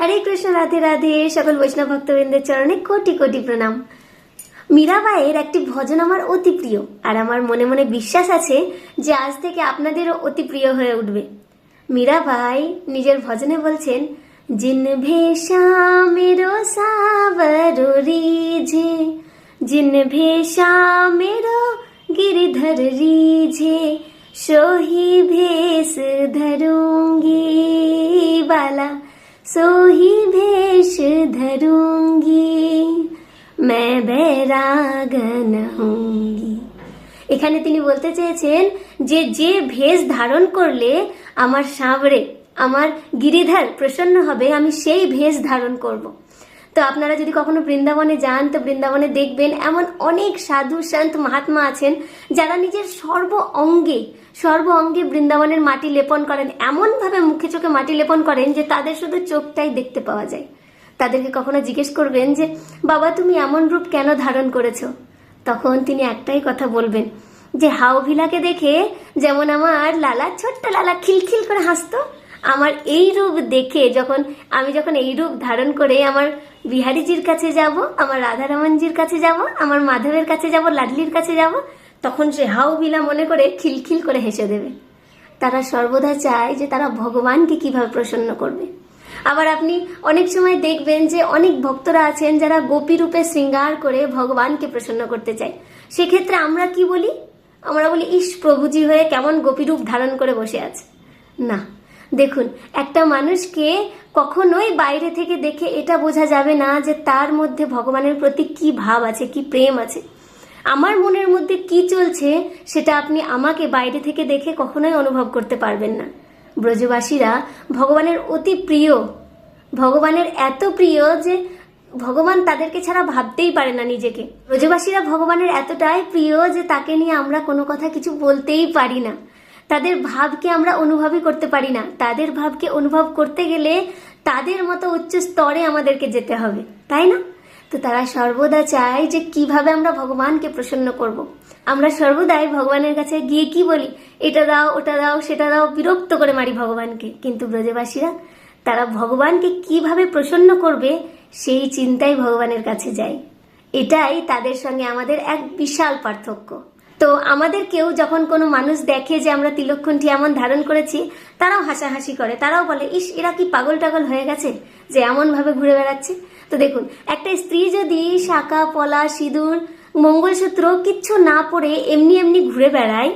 হরে কৃষ্ণ রাধে রাধে সকল বৈষ্ণব ভক্তবৃন্দের চরণে কোটি কোটি প্রণাম মীরাবাইয়ের একটি ভজন আমার অতি প্রিয় আর আমার মনে মনে বিশ্বাস আছে যে আজ থেকে আপনাদেরও অতি প্রিয় হয়ে উঠবে মীরাবাই নিজের ভজনে বলছেন জিন ভেষা মেরো সাবরো রিঝে জিন ভেষা মেরো गिरधर रीझे सोही भेष धरूंगी बाला सोही भेष धरूंगी मैं बैरागन होंगी এখানে তিনি বলতে চেয়েছেন যে যে ভেষ ধারণ করলে আমার সাবরে আমার গিরিধার প্রসন্ন হবে আমি সেই ভেষ ধারণ করব। তো আপনারা যদি কখনো বৃন্দাবনে যান, তো বৃন্দাবনে দেখবেন এমন অনেক সাধু সন্ত মহাত্মা আছেন যারা নিজের সর্ব অঙ্গে সর্ব অঙ্গে বৃন্দাবনের মাটি লেপন করেন। এমনভাবে মুখে চোখে মাটি লেপন করেন যে তাদের শুধু চোখটাই দেখতে পাওয়া যায়। তাদেরকে কখনো জিজ্ঞেস করবেন যে, বাবা, তুমি এমন রূপ কেন ধারণ করেছ? তখন তিনি একটাই কথা বলবেন যে, হাওভিলাকে দেখে যেমন আমার লালা, ছোট্ট লালা খিলখিল করে হাসতো আমার এই রূপ দেখে যখন আমি যখন এই রূপ ধারণ করে আমার বিহারীজির কাছে যাব, আমার রাধারমনজির কাছে যাব, আমার মাধবের কাছে যাব, লাডলির কাছে যাব, তখন সে হাওভিলা মনে করে খিলখিল করে হেসে দেবে। তারা সর্বদা চায় যে তারা ভগবানকে কীভাবে প্রসন্ন করবে। আবার আপনি অনেক সময় দেখবেন যে অনেক ভক্তরা আছেন যারা গোপী রূপে শৃঙ্গার করে ভগবানকে প্রসন্ন করতে চায়। সেক্ষেত্রে আমরা কি বলি? আমরা বলি, ইস প্রভুজি হয়ে কেমন গোপী রূপ ধারণ করে বসে আছে। না দেখুন, একটা মানুষকে কখনোই বাইরে থেকে দেখে এটা বোঝা যাবে না যে তার মধ্যে ভগবানের প্রতি কি ভাব আছে, কি প্রেম আছে। আমার মনের মধ্যে কি চলছে সেটা আপনি আমাকে বাইরে থেকে দেখে কখনোই অনুভব করতে পারবেন না। ব্রজবাসীরা, ভগবানের অতি প্রিয়, ভগবানের এত প্রিয় যে ভগবান তাদেরকে ছাড়া ভাবতেই পারে না নিজেকে। ব্রজবাসীরা ভগবানের এতটাই প্রিয় যে তাকে নিয়ে আমরা কোনো কথা কিছু বলতেই পারি না। তাদের ভাবকে আমরা অনুভবই করতে পারি না। তাদের ভাবকে অনুভব করতে গেলে তাদের মতো উচ্চ স্তরে আমাদেরকে যেতে হবে, তাই না? তো তারা সর্বদা চায় যে কীভাবে আমরা ভগবানকে প্রসন্ন করব। আমরা সর্বদাই ভগবানের কাছে গিয়ে কি বলি? এটা দাও, ওটা দাও, সেটা দাও, বিরক্ত করে মারি ভগবানকে। কিন্তু ব্রজবাসীরা, তারা ভগবানকে কীভাবে প্রসন্ন করবে, সেই চিন্তাই ভগবানের কাছে যায়। এটাই তাদের সঙ্গে আমাদের এক বিশাল পার্থক্য। তো আমাদের কেউ যখন কোনো মানুষ দেখে যে আমরা তিলক্ষণটি এমন ধারণ করেছি, তারাও হাসাহাসি করে। তারাও বলে, ইস, এরা কি পাগল টাগল হয়ে গেছে যে এমনভাবে ঘুরে বেড়াচ্ছে? তো দেখুন, একটা স্ত্রী যদি শাখা, পলা, সিঁদুর, মঙ্গলসূত্র কিচ্ছু না পড়ে এমনি এমনি ঘুরে বেড়ায়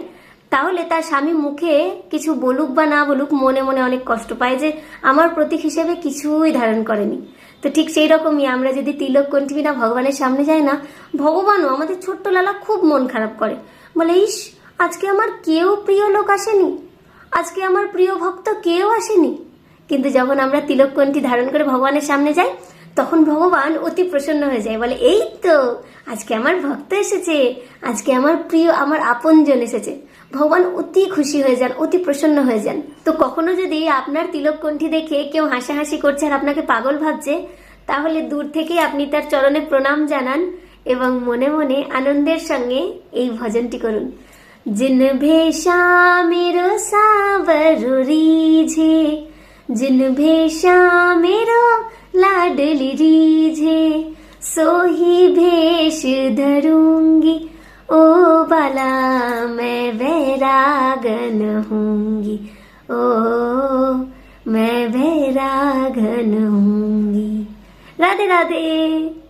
তাহলে তার স্বামী মুখে কিছু বলুক বা না বলুক মনে মনে অনেক কষ্ট পায় যে আমার প্রতীক হিসেবে কিছুই ধারণ করেনি। তো ঠিক সেই রকমই আমরা যদি তিলক কণ্ঠী না ভগবানের সামনে যাই না, ভগবানও আমাদের ছোট্ট লালা খুব মন খারাপ করে। বলে, ইস, আজকে আমার কেউ প্রিয় লোক আসেনি। আজকে আমার প্রিয় ভক্ত কেউ আসেনি। কিন্তু যখন আমরা তিলক কণ্ঠী ধারণ করে ভগবানের সামনে যাই তখন ভগবান অতি প্রসন্ন হয়ে যায়। বলে, এই তো, আজকে আমার ভক্ত এসেছে, আজকে আমার প্রিয়, আমার আপনজন এসেছে। ভগবান অতি খুশি হয়ে যান, অতি প্রসন্ন হয়ে যান। তো কখনো যদি আপনার তিলক কণ্ঠী দেখে কেউ হাসাহাসি করছে আর আপনাকে পাগল ভাবছে, তাহলে দূর থেকে আপনি তার চরণে প্রণাম জানান এবং মনে মনে আনন্দের সঙ্গে এই ভজনটি করুন। জিন ভেষা মেরো রিঝে, জিন ভেষামেরো लाडली रीझे सोही भेष धरूँगी। ओ बाला, मैं वैरागन होंगी। ओ, मैं वैरागन होंगी। राधे राधे।